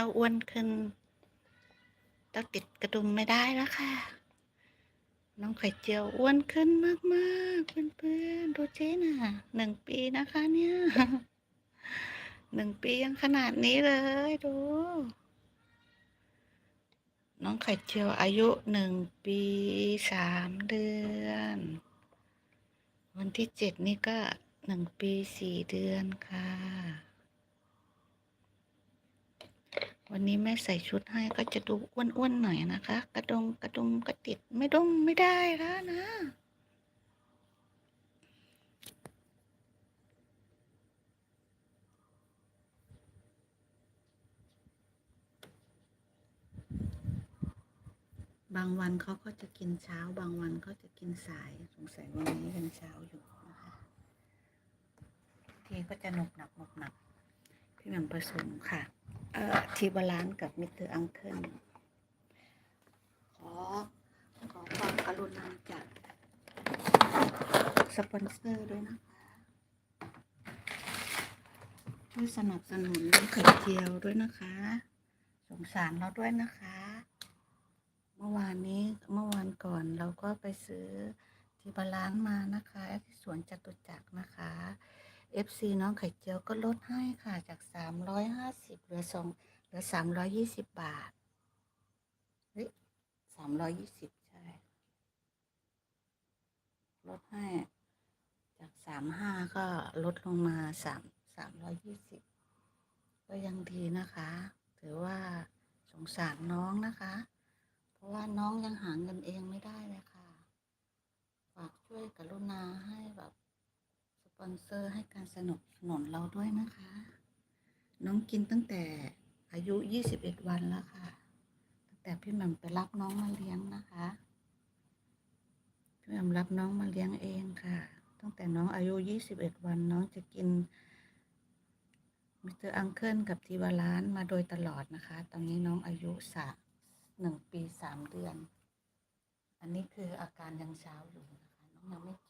เต้าอ้วนขึ้นเต้าติดกระดุมไม่ได้แล้วค่ะ น้องไข่เจียวอ้วนขึ้นมากๆ เพื่อนๆดูเจ๊น่ะหนึ่งปีนะคะเนี่ยหนึ่งปียังขนาดนี้เลยดู น้องไข่เจียวอายุหนึ่งปีสามเดือน วันที่เจ็ดนี่ก็หนึ่งปีสี่เดือนค่ะ วันนี้แม่ใส่ชุดให้ก็จะดูอ้วนๆหน่อยนะคะ กระดงกระดุมกระติดไม่ดงไม่ได้แล้วนะบางวันเขาก็จะกินเช้า บางวันเขาจะกินสายสงสัยวันนี้ยังเช้าอยู่นะคะทีก็จะหนุบหนักหนุบหนักพี่แหม่มผสมค่ะ ทีบาลานกับมิสเตอร์อังเคิลขอ ขอความกรุณาจากสปอนเซอร์ด้วยนะคะ ช่วยสนับสนุนไข่เจียวด้วยนะคะ สงสารเราด้วยนะคะ เมื่อวานนี้เมื่อวานก่อนเราก็ไปซื้อทีบาลานมานะคะที่สวนจตุจักรนะคะ FC น้องไข่เจียวก็ลดให้ค่ะจาก 350เหลือสองเหลือ 320 บาทเฮ้ย320 ใช่ ลดให้ จาก 35 ก็ลดลงมา 3 320 ก็ยังดีนะคะ ถือว่าสงสารน้องนะคะ เพราะว่าน้องยังหาเงินเองไม่ได้เลยค่ะ ฝากช่วยกรุณาให้แบบสปอน เซอร์ให้การสนับสนุนเราด้วยนะคะ น้องกินตั้งแต่อายุ 21 วันแล้วค่ะ ตั้งแต่พี่แหม่มไปรับน้องมาเลี้ยงนะคะ พี่แหม่มรับน้องมาเลี้ยงเองค่ะ ตั้งแต่น้องอายุ 21 วันน้องจะกินมิสเตอร์อังเคิลกับทีวาลานมาโดยตลอดนะคะ ตอนนี้น้องอายุสามหนึ่งปีสามเดือน อันนี้คืออาการยังเช้าอยู่นะคะ น้องยังไม่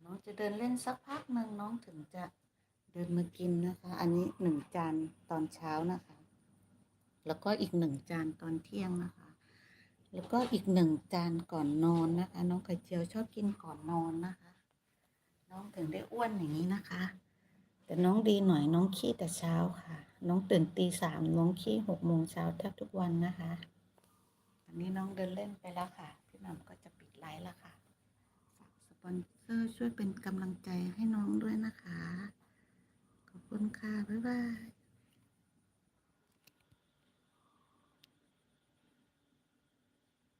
เน้องจะเดินเล่นสักพักหนึ่งน้องถึงจะเดินมากินนะคะ อันนี้หนึ่งจานตอนเช้านะคะ แล้วก็อีกหนึ่งจานตอนเที่ยงนะคะ แล้วก็อีกหนึ่งจานก่อนนอนนะคะ น้องไข่เจียวชอบกินก่อนนอนนะคะ น้องถึงได้อ้วนอย่างนี้นะคะ แต่น้องดีหน่อยน้องขี้แต่เช้าค่ะ น้องตื่นตีสามน้องขี้หกโมงเช้าแทบทุกวันนะคะ อันนี้น้องเดินเล่นไปแล้วค่ะ พี่หม่ำก็จะปิดไลฟ์แล้วค่ะฝากสปอนเซอร์ ช่วยเป็นกำลังใจให้น้องด้วยนะคะ ขอบคุณค่ะ บ๊ายบาย